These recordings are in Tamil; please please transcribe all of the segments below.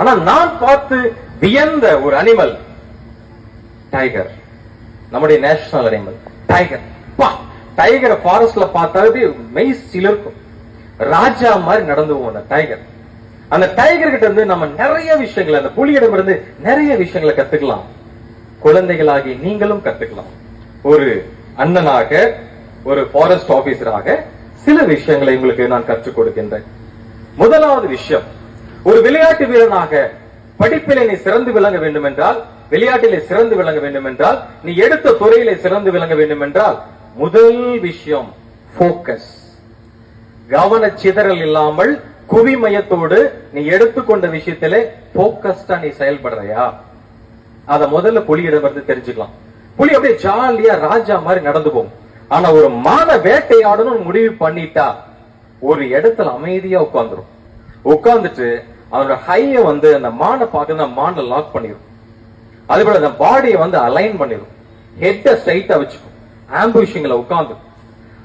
ஆனா நான் பார்த்து வியந்த ஒரு அனிமல் டைகர் நம்முடைய நேஷனல் அனிமல் டைகர் பா டைகரை ஃபாரஸ்ட்ல பார்த்தாலே மெய் சிலிர்க்கும் ராஜா மாதிரி நடந்து போவோம் அந்த டைகர் அந்த டைகர் கிட்ட இருந்து நம்ம நிறைய விஷயங்களை அந்த புலியிடம் இருந்து நிறைய விஷயங்களை கத்துக்கலாம். குழந்தைகளாகி நீங்களும் கத்துக்கலாம். ஒரு அண்ணனாக ஒரு ஃபாரஸ்ட் ஆபீசராக சில விஷயங்களை உங்களுக்கு நான் கற்றுக் கொடுக்கின்றேன். முதலாவது விஷயம் ஒரு விளையாட்டு வீரனாக படிப்பிலே நீ சிறந்து விளங்க வேண்டும் என்றால் விளையாட்டிலே சிறந்து விளங்க வேண்டும் என்றால் நீ எடுத்த துறையிலே சிறந்து விளங்க வேண்டும் என்றால் முதல் விஷயம் போக்கஸ் கவன சிதறல் இல்லாமல் குவிமயத்தோடு நீ எடுத்துக்கொண்ட விஷயத்திலே போக்கஸ்டா நீ செயல்படுறியா? அத முதல்ல புலியிடம் இருந்து தெரிஞ்சுக்கலாம். புலி அப்படியே ஜாலியா ராஜா மாதிரி நடந்து போகும். ஆனா ஒரு மான வேட்டையாடணும்னு முடிவு பண்ணிட்டா ஒரு இடத்துல அமைதியா உட்கார்ந்துரும். உட்கார்ந்துட்டு அவனோட ஹைய வந்து அந்த மானை பார்க்க மானை லாக் பண்ணிடும் அதே போல அந்த பாடியை வந்து அலைன் பண்ணிடும் ஹெட்ட ஸ்ட்ரைட்டா வச்சுக்கும். ஆம்பிஷிங்ல உட்கார்ந்து.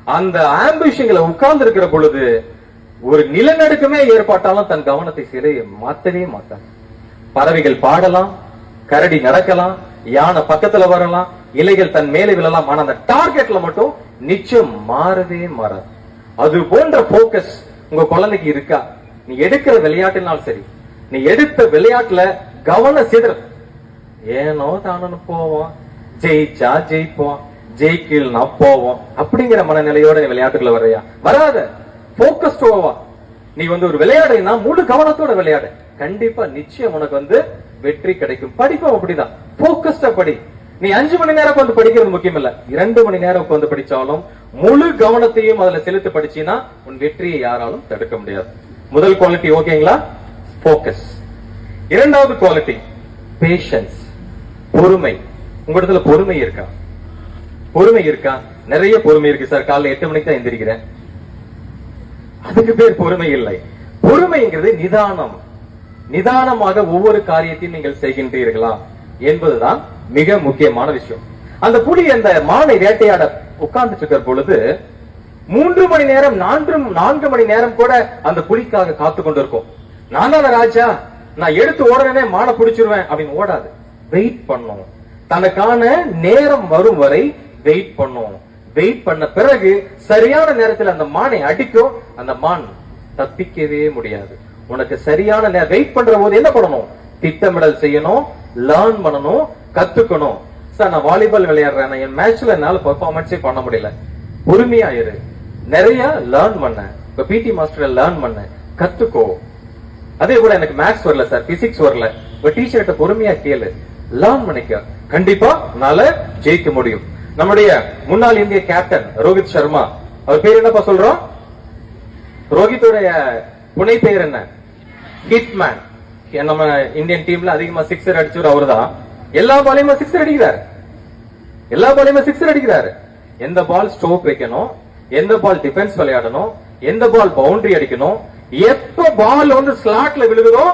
அந்த ஆம்பிஷிங்ல உட்கார்ந்து இருக்கிற பொழுது ஒரு நிலநடுக்கமே ஏற்பட்டாலும் தன் கவனத்தை சிறையை மாத்தவே மாட்டான். பறவைகள் பாடலாம் கரடி நடக்கலாம் யானை பக்கத்துல வரலாம் இலைகள் தன் மேலே விழலாம். ஆனா அந்த டார்கெட்ல மட்டும் நிச்சயம் மாறவே மாறாது. அது போன்ற போக்கஸ் உங்க குழந்தைக்கு இருக்கா? நீ எடுக்கிற விளையாட்டுனாலும் சரி. நீ எடுத்த விளையாட்டுல கவன சிதறல். ஏனோ தானு போவோம். ஜெயிச்சா ஜெயிப்போம். ஜெயிக்கலனா போவோம். அப்படிங்கிற மனநிலையோட நீ விளையாட்டுக்குள்ள வராத. போக்கஸ்ட் ஓவா நீ வந்து ஒரு விளையாடுனா முழு கவனத்தோட விளையாடு. கண்டிப்பா நிச்சயம் உனக்கு வந்து வெற்றி கிடைக்கும். படிப்பும் அப்படிதான். போக்கஸ்டா படி. நீ அஞ்சு மணி நேரம் உட்காந்து படிக்கிறது முக்கியம் இல்ல இரண்டு மணி நேரம் உட்காந்து படிச்சாலும் முழு கவனத்தையும் அதுல செலுத்தி படிச்சீன்னா உன் வெற்றியை யாராலும் தடுக்க முடியாது. முதல் குவாலிட்டி ஓகேங்களா? போக்கஸ் இரண்டாவது குவாலிட்டி பேஷன்ஸ் பொறுமை. உங்க இடத்துல பொறுமை இருக்கா? பொறுமை இருக்கா? நிறைய பொறுமை இருக்கு சார். காலைல எட்டு மணிக்கு தான் எந்திரிக்கிறேன். அதுக்கு பேர் பொறுமை இல்லை. பொறுமைங்கிறது நிதானம். நிதானமாக ஒவ்வொரு காரியத்தையும் நீங்கள் செய்கின்றீர்களா என்பதுதான் மிக முக்கியமான விஷயம். அந்த புலி அந்த மானை வேட்டையாட உட்கார்ந்துட்டு இருக்கிற பொழுது மூன்று மணி நேரம் நான்கு நான்கு மணி நேரம் கூட அந்த புலிக்காக காத்து கொண்டிருக்கும். நான் தானே ராஜா? நான் எடுத்து ஓடனே மானை பிடிச்சிருவேன் அப்படின்னு ஓடாது. வெயிட் பண்ணும். தனக்கான நேரம் வரும் வரை வெயிட் பண்ணும். வெயிட் பண்ண பிறகு சரியான நேரத்தில் அந்த மானை அடிக்கும். அந்த மான் தப்பிக்கவே முடியாது. உனக்கு சரியான நேரம் வெயிட் பண்ற போது என்ன பண்ணணும்? திட்டமிடல் செய்யணும் லேர்ன் பண்ணணும் கத்துக்கணும். சார் நான் வாலிபால் விளையாடுறேன். என் மேட்ச்ல என்னால பெர்ஃபார்மன்ஸே பண்ண முடியல. பொறுமையா இரு. நிறைய லேர்ன் பண்ணேன். இப்ப பிடி மாஸ்டர் லேர்ன் பண்ணேன். கத்துக்கோ. அதே போல எனக்கு மேக்ஸ் வரல சார் பிசிக்ஸ் வரல. இப்ப டீச்சர்கிட்ட பொறுமையா கேளு. லேர்ன் பண்ணிக்க. கண்டிப்பா உன்னால ஜெயிக்க முடியும். நம்முடைய முன்னாள் இந்திய கேப்டன் ரோஹித் சர்மா. அவர் பேர் என்னப்பா சொல்றோம்? ரோஹித்துடைய புனை பெயர் என்ன? ஹிட்மேன் நம்ம இந்தியன் டீம்ல அதிகமா சிக்ஸர் அடிச்சவர் அவர்தான். எல்லா பாலையுமே சிக்ஸர் அடிக்கிறாரு. எல்லா பாலையுமே சிக்ஸர் அடிக்கிறாரு. எந்த பால் ஸ்டோக் வைக்கணும்? எந்த பால் டிஃபென்ஸ் விளையாடணும் எந்த பால் பவுண்டரி அடிக்கணும் எப்ப பால் வந்து ஸ்லாட்ல விழுகுதோ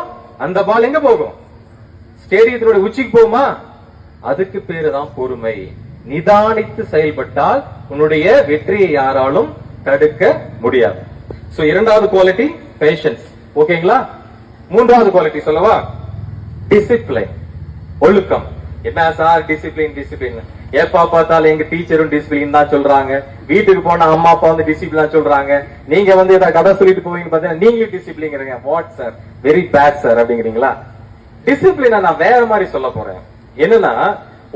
அந்த பால் எங்க போகும்? ஸ்டேடியத்தினுடைய உச்சிக்கு போகுமா? அதுக்கு பேரு தான் பொறுமை. நிதானித்து செயல்பட்டால் உன்னுடைய வெற்றியை யாராலும் தடுக்க முடியாது. சோ இரண்டாவது குவாலிட்டி பேஷன்ஸ் ஓகேங்களா மூன்றாவது குவாலிட்டி சொல்லவா? டிசிப்ளின் ஒழுக்கம். என்ன சார் டிசிப்ளின் டிசிப்ளின் ஏப்பா பார்த்தாலும் எங்க டீச்சரும் டிசிப்ளின் தான் சொல்றாங்க. வீட்டுக்கு போனா அம்மா அப்பா வந்து டிசிப்ளின் சொல்றாங்க. நீங்க வந்து ஏதாவது கதை சொல்லிட்டு போவீங்கன்னு பார்த்தீங்கன்னா நீங்களும் டிசிப்ளின்ங்கிறீங்க what sir very bad sir அப்படிங்கிறீங்களா? டிசிப்ளினை நான் வேற மாதிரி சொல்ல போறேன். என்னன்னா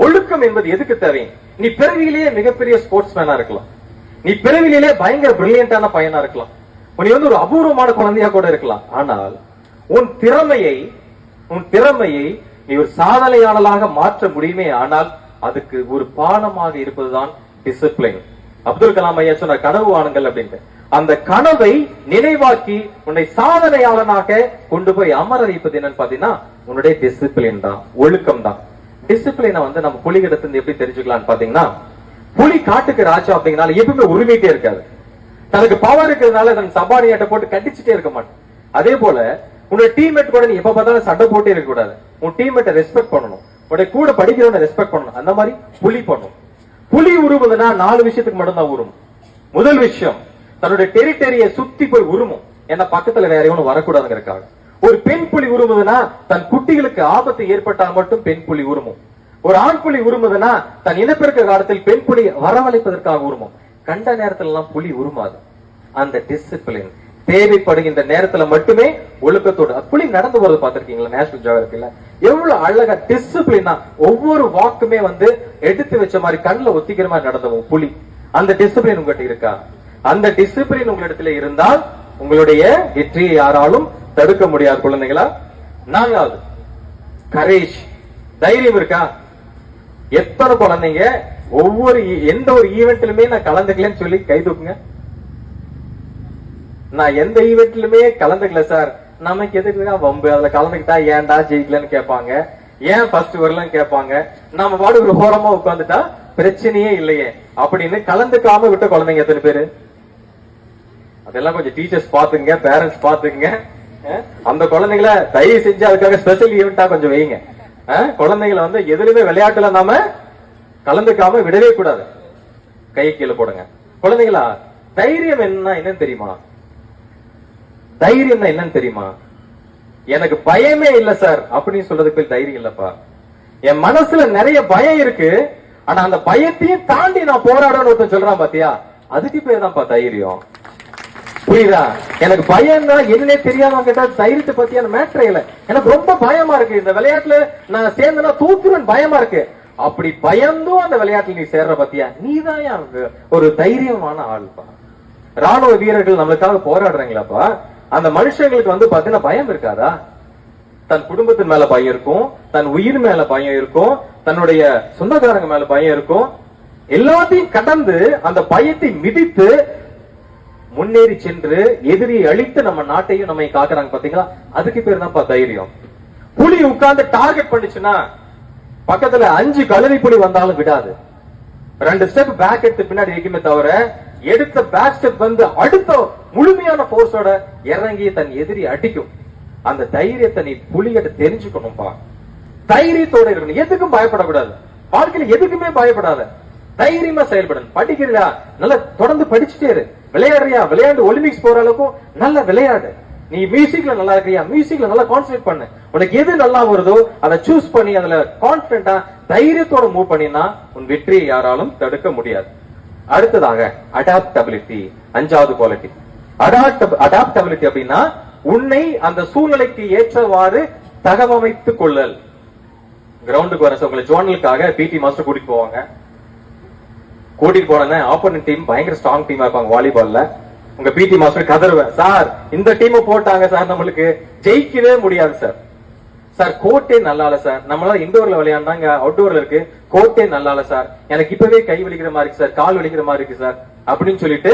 ஒழுக்கம் என்பது எதுக்கு தேவை? நீ பிறவியிலேயே மிகப்பெரிய ஸ்போர்ட்ஸ் மேனா இருக்கலாம். நீ பிறவிலேயே பயங்கர பிரில்லியண்டான பையனா இருக்கலாம். நீ வந்து ஒரு அபூர்வமான குழந்தையா கூட இருக்கலாம். ஆனால் உன் திறமையை உன் திறமையை நீ ஒரு சாதனையாளலாக மாற்ற முடியுமே ஆனால் அதுக்கு ஒரு பாலமாக இருப்பதுதான் டிசிப்ளின் அப்துல் கலாம் ஐயா சொன்ன கனவு ஆணுங்கள் அப்படின்ட்டு. அந்த கனவை நினைவாக்கி உன்னை சாதனையாளனாக கொண்டு போய் அமர வைப்பது என்னன்னு பாத்தீங்கன்னா உன்னுடைய டிசிப்ளின் தான் ஒழுக்கம் தான். டிசிப்ளினை வந்து நம்ம புலிகிடத்துல இருந்து எப்படி தெரிஞ்சுக்கலாம்னு பாத்தீங்கன்னா புலி காட்டுக்கு ராஜா அப்படிங்கனால எப்பவுமே உரிமைட்டே இருக்காது. தனக்கு பவர் இருக்கிறதுனால தன் சபானியாட்ட போட்டு கட்டிச்சுட்டே இருக்க மாட்டேன். அதே போல உன்னோட டீம்மேட் கூட நீ எப்ப பார்த்தாலும் சண்டை போட்டே இருக்க கூடாது உன் டீம்மேட்டை ரெஸ்பெக்ட் பண்ணணும். உடைய கூட படிக்கிறவனை ரெஸ்பெக்ட் பண்ணணும். அந்த மாதிரி புலி பண்ணும். புலி உருவுதுன்னா நாலு விஷயத்துக்கு மட்டும்தான் உரும் முதல் விஷயம் தன்னுடைய டெரிட்டரியை சுத்தி போய் உருமும் ஏன்னா பக்கத்துல வேற எவனும் வரக்கூடாதுங்கிறக்காக ஒரு பெண் புலி உருமுதுன்னா தன் குட்டிகளுக்கு ஆபத்து ஏற்பட்டால் மட்டும் பெண் புலி உருமும் ஒரு ஆண் புலி உருமுதுன்னா தன் இனப்பெருக்க காலத்தில் பெண் புலி வரவழைப்பதற்காக உருமும் கண்ட நேரத்துல எல்லாம் புலி உருமாது அந்த டிசிப்ளின் தேவைப்படுகின்ற நேரத்துல மட்டுமே ஒழுக்கத்தோடு புலி நடந்து போறது பார்த்திருக்கீங்களா? நேஷனல் ஜியோகிராபில எவ்வளவு அழகா டிசிப்ளினா ஒவ்வொரு வாக்குமே வந்து எடுத்து வச்ச மாதிரி கண்ணுல ஒத்திக்கிற மாதிரி நடந்தவும் புலி. அந்த டிசிப்ளின் உங்ககிட்ட இருக்கா? அந்த டிசிப்ளின் உங்களிடத்துல இருந்தால் உங்களுடைய வெற்றியை யாராலும் தடுக்க முடியாது குழந்தைகளா? நான்காவது கரேஜ் தைரியம் இருக்கா? எத்தனை குழந்தைங்க ஒவ்வொரு எந்த ஒரு ஈவெண்ட்லுமே நான் கலந்துக்கலன்னு சொல்லி கை தூக்குங்க. நான் எந்த ஈவெண்ட்லுமே கலந்துக்கல சார் நமக்கு எதுக்குதான் வம்பு? அதுல கலந்துக்கிட்டா ஏன்டா ஜெயிக்கலன்னு கேட்பாங்க. ஏன் ஃபர்ஸ்ட் வரலன்னு கேட்பாங்க. நம்ம பாடு ஒரு ஓரமா உட்காந்துட்டா பிரச்சனையே இல்லையே. அப்படின்னு கலந்துக்காம விட்ட குழந்தைங்க எத்தனை பேரு? அதெல்லாம் கொஞ்சம் டீச்சர்ஸ் பாத்துங்க பேரண்ட்ஸ் பாத்துங்க அந்த குழந்தைங்கள தயவு செஞ்சு அதுக்காக ஸ்பெஷல் ஈவெண்டா கொஞ்சம் வைங்க. குழந்தைங்களை குழந்தைங்கள வந்து எதுலயுமே விளையாட்டுல நாம கலந்துக்காம விடவே கூடாது. கை கீழே போடுங்க. குழந்தைங்களா தைரியம் என்ன என்னன்னு தெரியுமா? தைரியம்னா என்னன்னு தெரியுமா? எனக்கு பயமே இல்ல சார். அப்படின்னு சொல்றதுக்கு தைரியம் இல்லப்பா. என் மனசுல நிறைய பயம் இருக்கு. ஆனா அந்த பயத்தையும் தாண்டி நான் போராடணும்னு ஒருத்தன் சொல்றான் பாத்தியா? அதுக்கு பேர் தான்ப்பா தைரியம். புரியுதா? எனக்கு பயம் தான் என்னன்னே தெரியாம கேட்டா தைரியத்தை பத்தியான மேட்ரே இல்ல. எனக்கு ரொம்ப பயமா இருக்கு. இந்த விளையாட்டுல நான் சேர்ந்தனா தூக்குறேன் பயமா இருக்கு. அப்படி பயந்தும் அந்த விளையாட்டுல நீ சேர்ற பத்தியா? நீதான் தான் ஒரு தைரியமான ஆள்பா ராணுவ வீரர்கள் நம்மளுக்காக போராடுறாங்களாப்பா. அந்த மனுஷங்களுக்கு வந்து பாத்தீங்கன்னா பயம் இருக்காதா? தன் குடும்பத்தின் மேல பயம் இருக்கும் தன் உயிர் மேல பயம் இருக்கும் தன்னுடைய சொந்தக்காரங்க மேல பயம் இருக்கும். எல்லாத்தையும் கடந்து அந்த பயத்தை மிதித்து முன்னேறி சென்று எதிரியை அழித்து நம்ம நாட்டையும் நம்மை காக்குறாங்க பாத்தீங்களா? அதுக்கு பேர் தான் தைரியம்? புலி உட்கார்ந்து டார்கெட் பண்ணுச்சுன்னா பக்கத்துல அஞ்சு கழுவி புலி வந்தாலும் விடாது. ரெண்டு ஸ்டெப் பேக் எடுத்து பின்னாடி வைக்குமே தவிர எடுத்த பேக் வந்து அடுத்த முழுமையான போர்ஸோட இறங்கி தன் எதிரி அடிக்கும். அந்த தைரியத்தை நீ புலிகிட்ட தெரிஞ்சுக்கணும்பா. தைரியத்தோட இருக்கணும் எதுக்கும் பயப்படக்கூடாது. வாழ்க்கையில எதுக்குமே பயப்படாத. தைரியமா செயல்படணும் படிக்கிறியா நல்லா தொடர்ந்து படிச்சுட்டே இரு. விளையாடுறியா? விளையாண்டு ஒலிம்பிக்ஸ் போற அளவுக்கும் நல்ல விளையாடு. நீ மியூசிக்ல நல்லா இருக்கியா? மியூசிக்ல நல்லா கான்சென்ட்ரேட் பண்ணு. உனக்கு எது நல்லா வருதோ அதை சூஸ் பண்ணி அதுல கான்பிடண்டா தைரியத்தோட மூவ் பண்ணினா உன் வெற்றியை யாராலும் தடுக்க முடியாது. அடுத்ததாக அடாப்டபிலிட்டி அஞ்சாவது குவாலிட்டி அடாப்டபிலிட்டி அப்படின்னா உன்னை அந்த சூழ்நிலைக்கு ஏற்றவாறு தகவமைத்துக் கொள்ளல். கிரவுண்டுக்கு வர உங்களை ஜோனலுக்காக பிடி மாஸ்டர் கூட்டிட்டு போவாங்க. கூட்டிட்டு போனேன்னா ஆப்போனன்ட் டீம் பயங்கர ஸ்ட்ராங் டீமா இருப்பாங்க வாலிபால்ல உங்க பிடி மாஸ்டர் கதறுவேன். சார் இந்த டீம் போட்டாங்க சார் நம்மளுக்கு. ஜெயிக்கவே முடியாது சார் சார் கோட்டே நல்லா இல்ல சார் நம்மளால இண்டோர்ல விளையாண்டாங்க அவுட்டோர்ல இருக்கு. கோட்டே நல்லா இல்ல சார் எனக்கு இப்பவே கை வலிக்கிற மாதிரி இருக்கு சார் கால் வலிக்கிற மாதிரி இருக்கு சார் அப்படின்னு சொல்லிட்டு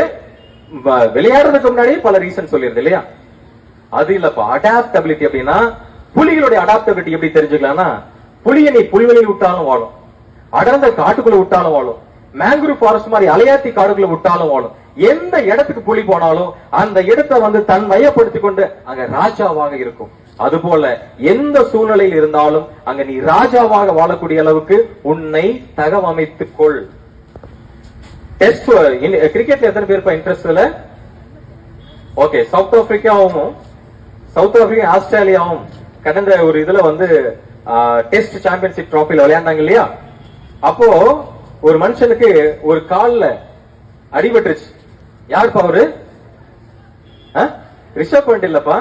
விளையாடுறதுக்கு முன்னாடியே பல ரீசன் சொல்லிருது இல்லையா? அது இல்லப்பா. அடாப்டபிலிட்டி அப்படின்னா புலிகளுடைய அடாப்டபிலிட்டி எப்படி தெரிஞ்சுக்கலாம்னா புலியை நீ புலிவெளியில் விட்டாலும் வாழும். அடர்ந்த காட்டுக்குள்ள விட்டாலும் வாழும். மேங்க்ரூவ் ஃபாரஸ்ட் மாதிரி அலையாத்தி காடுக்குள்ள விட்டாலும் வாழும். எந்த இடத்துக்கு புலி போனாலும் அந்த இடத்தை வந்து தன் மையப்படுத்திக் கொண்டு அங்க ராஜாவாக இருக்கும். அதுபோல எந்த சூழ்நிலையில் இருந்தாலும் அங்க நீ ராஜாவாக வாழக்கூடிய அளவுக்கு உன்னை தகவமைத்துக் கொள். டெஸ்ட் கிரிக்கெட்ல எத்தனை பேர் இன்ட்ரெஸ்ட்ல ஓகே சவுத் ஆப்பிரிக்காவும் சவுத் ஆப்பிரிக்கா ஆஸ்திரேலியாவும் கடந்த ஒரு இதுல வந்து டெஸ்ட் சாம்பியன்ஷிப் ட்ராஃபில விளையாண்டாங்க இல்லையா? அப்போ ஒரு மனுஷனுக்கு ஒரு கால்ல அடிபட்டுருச்சு யாருப்பா அவரு? ரிஷப் பண்ட் இல்லப்பா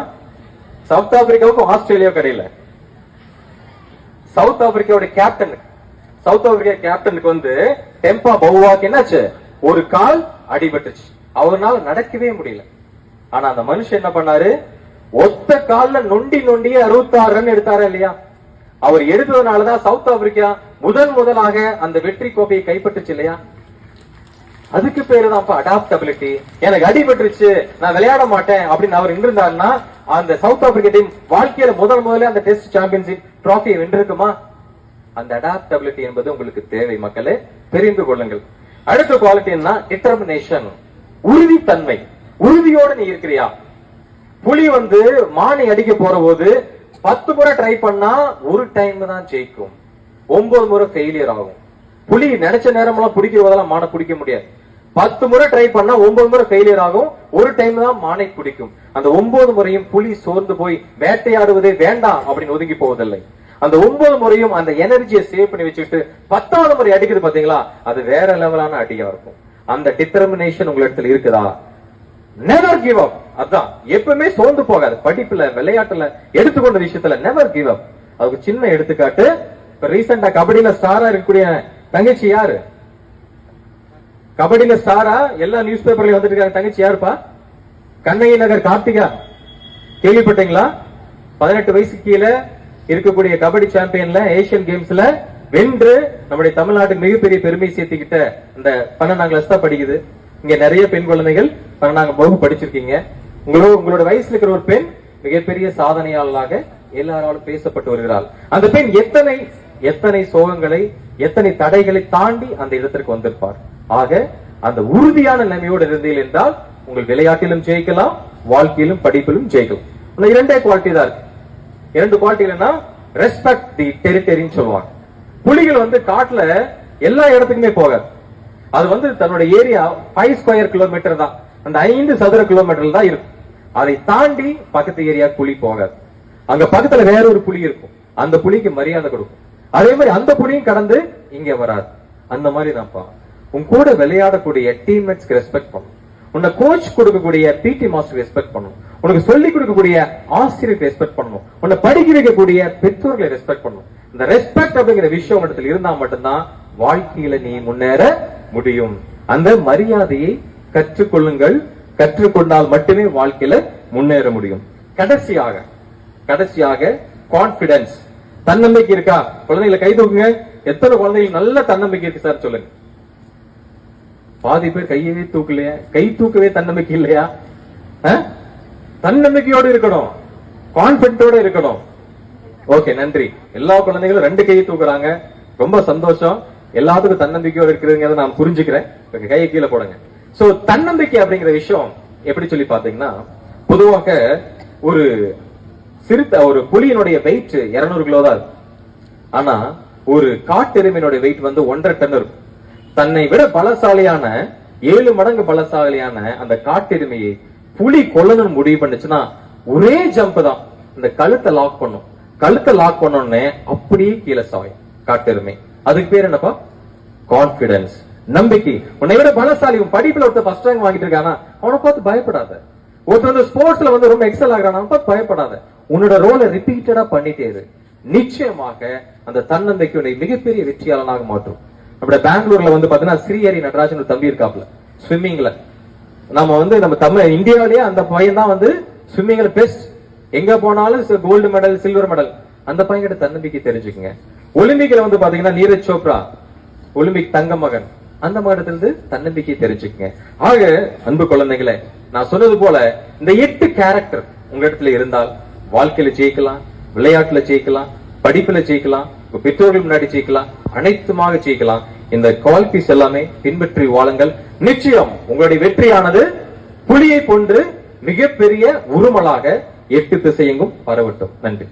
சவுத் ஆப்பிரிக்காவுக்கும் ஆஸ்திரேலியாவுக்கும் இடையில. சவுத் ஆப்பிரிக்காவோட கேப்டன் சவுத் ஆப்பிரிக்கா கேப்டனுக்கு வந்து டெம்பா பவுவாக்கு என்னாச்சு? ஒரு கால் அடிபட்டுச்சு. அவர்னால நடக்கவே முடியல. ஆனா அந்த மனுஷன் என்ன பண்ணாரு? ஒத்த கால்ல நொண்டி நொண்டியே அறுபத்தாறு ரன் எடுத்தாரா இல்லையா? அவர் எடுத்ததுனாலதான் சவுத் ஆப்பிரிக்கா முதன் முதலாக அந்த வெற்றி கோப்பையை கைப்பற்றுச்சு இல்லையா? அதுக்கு பேரு தான் அடாப்டபிலிட்டி எனக்கு அடிபட்டுருச்சு நான் விளையாட மாட்டேன் அப்படின்னு அவர் இருந்திருந்தாருன்னா அந்த சவுத் ஆப்பிரிக்கா டீம் வாழ்க்கையில முதல் முதல்ல அந்த டெஸ்ட் சாம்பியன்ஷிப் டிராஃபியை வென்றிருக்குமா? அந்த அடாப்டபிலிட்டி என்பது உங்களுக்கு தேவை மக்களே. தெரிந்து கொள்ளுங்கள். அடுத்த குவாலிட்டி என்ன டிட்டர்மினேஷன் உறுதித்தன்மை. உறுதியோட நீ இருக்கிறியா? புலி வந்து மானை அடிக்க போற போது பத்து முறை ட்ரை பண்ணா ஒரு டைம் தான் ஜெயிக்கும். ஒன்பது முறை ஃபெயிலியர் ஆகும். புலி நினைச்ச நேரமெல்லாம் பிடிக்கிற போதெல்லாம் மானை பிடிக்க முடியாது. பத்து முறை ட்ரை பண்ணா ஒன்பது முறை ஃபெயிலியர் ஆகும். ஒரு டைம் தான் மானை பிடிக்கும் அந்த ஒன்பது முறையும் புலி சோர்ந்து போய் வேட்டையாடுவதே வேண்டாம் அப்படின்னு ஒதுங்கி போவதில்லை. அந்த ஒன்பது முறையும் அந்த எனர்ஜியை சேவ் பண்ணி வச்சுட்டு பத்தாவது முறை அடிக்குது பாத்தீங்களா? அது வேற லெவலான அடியா இருக்கும். அந்த டிட்டர்மினேஷன் உங்களிடத்துல இருக்குதா? நெவர் கிவ் அப் அதான். எப்பவுமே சோர்ந்து போகாது. படிப்புல விளையாட்டுல எடுத்துக்கொண்ட விஷயத்துல நெவர் கிவ் அப் அதுக்கு சின்ன எடுத்துக்காட்டு இப்ப ரீசெண்டா கபடியில ஸ்டாரா இருக்கக்கூடிய தங்கச்சி யாரு? கபடியில ஸ்டாரா எல்லா நியூஸ் பேப்பர்லயும் வந்துட்டு இருக்காங்க தங்கச்சி யாருப்பா? கண்ணகி நகர் கார்த்திகா. கேள்விப்பட்டீங்களா? பதினெட்டு வயசு கீழே இருக்கக்கூடிய கபடி சாம்பியன்ல ஏசியன் கேம்ஸ்ல வென்று நம்முடைய தமிழ்நாட்டுக்கு மிகப்பெரிய பெருமை சேர்த்துக்கிட்ட இந்த பன்னெண்டாம் கிளாஸ் தான் படிக்குது. இங்க நிறைய பெண் குழந்தைகள் பன்னெண்டாம் வகுப்பு படிச்சிருக்கீங்க. உங்களோட உங்களோட வயசுல இருக்கிற ஒரு பெண் மிகப்பெரிய சாதனையாளராக எல்லாராலும் பேசப்பட்டு வருகிறாள். அந்த பெண் எத்தனை எத்தனை சோகங்களை எத்தனை தடைகளை தாண்டி அந்த இடத்திற்கு வந்திருப்பார்? ஆக அந்த உறுதியான நிலைமையோடு இருந்தீர்கள் என்றால் உங்கள் விளையாட்டிலும் ஜெயிக்கலாம் வாழ்க்கையிலும் படிப்பிலும் ஜெயிக்கலாம். அந்த இரண்டே குவாலிட்டி தான் இருக்கு. இரண்டு குவாலிட்டி இல்லைன்னா ரெஸ்பெக்ட் தி டெரிட்டரின்னு சொல்லுவாங்க. புலிகள் வந்து காட்டுல எல்லா இடத்துக்குமே போகாது. அது வந்து தன்னோட ஏரியா ஃபைவ் ஸ்கொயர் கிலோமீட்டர் தான். அந்த ஐந்து சதுர கிலோமீட்டர் தான் இருக்கும். அதை தாண்டி பக்கத்து ஏரியா புலி போகாது. அங்க பக்கத்துல வேற ஒரு புலி இருக்கும். அந்த புலிக்கு மரியாதை கொடுக்கும். அதே மாதிரி அந்த புலியும் கடந்து இங்க வராது. அந்த மாதிரி தான்ப்பா உன் கூட விளையாடக்கூடிய டீம்மேட்ஸ்க்கு ரெஸ்பெக்ட் பண்ணும். உன்னை கோச் கொடுக்கக்கூடிய பிடி மாஸ்டர் ரெஸ்பெக்ட் பண்ணும். உனக்கு சொல்லி கொடுக்கக்கூடிய ஆசிரியருக்கு ரெஸ்பெக்ட் பண்ணணும் உன்னை படிக்க வைக்கக்கூடிய பெற்றோர்களை ரெஸ்பெக்ட் பண்ணணும் இந்த ரெஸ்பெக்ட் அப்படிங்கிற விஷயம் இடத்துல இருந்தா மட்டும்தான் வாழ்க்கையில நீ முன்னேற முடியும். அந்த மரியாதையை கற்றுக்கொள்ளுங்கள். கற்றுக்கொண்டால் மட்டுமே வாழ்க்கையில முன்னேற முடியும். கடைசியாக கடைசியாக கான்பிடன்ஸ் தன்னம்பிக்கை இருக்கா? குழந்தைகளை கை தூக்குங்க. எத்தனை குழந்தைகள் நல்ல தன்னம்பிக்கை இருக்கு சார் சொல்லுங்க. பாதி பேர் கையவே தூக்கலையா. கை தூக்கவே தன்னம்பிக்கை இல்லையா? அஹ்? தன்னம்பிக்கையோட இருக்கணும். கான்பிடண்டோட இருக்கணும். ஓகே நன்றி. எல்லா குழந்தைகளும் ரெண்டு கையை தூக்குறாங்க. ரொம்ப சந்தோஷம். எல்லாத்துக்கும் தன்னம்பிக்கையோட இருக்கிறதுங்கிறத நான் புரிஞ்சுக்கிறேன். கையை கீழே போடுங்க. சோ தன்னம்பிக்கை அப்படிங்கிற விஷயம் எப்படி சொல்லி பாத்தீங்கன்னா பொதுவாக ஒரு சிறுத்த ஒரு புலியினுடைய வெயிட் 200 கிலோ தான் இருக்கும் ஆனா ஒரு காட்டெருமையினுடைய வெயிட் வந்து ஒன்றரை டன் இருக்கும். தன்னை விட பலசாலியான ஏழு மடங்கு பலசாலியான அந்த காட்டெருமையை புலி கொல்லணும்னு முடிவு பண்ணுச்சுன்னா ஒரே ஜம்ப் தான். இந்த கழுத்தை லாக் பண்ணும். கழுத்தை லாக் பண்ணோடனே அப்படியே கீழே சாயும். காட்டெருமை. அதுக்கு பேர் என்னப்பா? கான்பிடன்ஸ் நம்பிக்கை. உன்னை விட பலசாலி உன் படிப்புல ஒருத்தர் ஃபர்ஸ்ட் ரேங்க் வாங்கிட்டு இருக்கானா அவனை பார்த்து பயப்படாத. ஒருத்தர் வந்து ஸ்போர்ட்ஸ்ல வந்து ரொம்ப எக்ஸல் ஆகிறான் பார்த்து பயப்படாத. உன்னோட ரோலை ரிப்பீட்டடா பண்ணிட்டே இரு. நிச்சயமாக அந்த தன்னம்பிக்கை உன்னை மிகப்பெரிய வெற்றியாளனாக மாற்றும். அப்படி பெங்களூர்ல வந்து பாத்தீங்கன்னா ஸ்ரீஹரி நடராஜன் ஒரு தம்பி இருக்காப்ல ஸ்விம்மிங்ல நம்ம வந்து நம்ம தமிழ் இந்தியாவிலேயே அந்த பையன் தான் வந்து ஸ்விம்மிங்ல பெஸ்ட் எங்க போனாலும் கோல்டு மெடல் சில்வர் மெடல் அந்த பையன்கிட்ட தன்னம்பிக்கை தெரிஞ்சுக்குங்க. ஒலிம்பிக்ல வந்து பாத்தீங்கன்னா நீரஜ் சோப்ரா ஒலிம்பிக் தங்க மகன். அந்த மகனிடத்திலிருந்து தன்னம்பிக்கை தெரிஞ்சுக்குங்க. ஆக அன்பு குழந்தைகளே நான் சொன்னது போல இந்த எட்டு கேரக்டர் உங்க இடத்துல இருந்தால் வாழ்க்கையில ஜெயிக்கலாம் விளையாட்டுல ஜெயிக்கலாம் படிப்புல ஜெயிக்கலாம் உங்க பெற்றோர்கள் முன்னாடி ஜெயிக்கலாம் அனைத்துமாக ஜெயிக்கலாம். இந்த குவாலிட்டிஸ் எல்லாமே பின்பற்றி வாழுங்கள். நிச்சயம் உங்களுடைய வெற்றியானது புலியை போன்று மிகப்பெரிய உருமலாக எட்டு திசையெங்கும் பரவட்டும். நன்றி.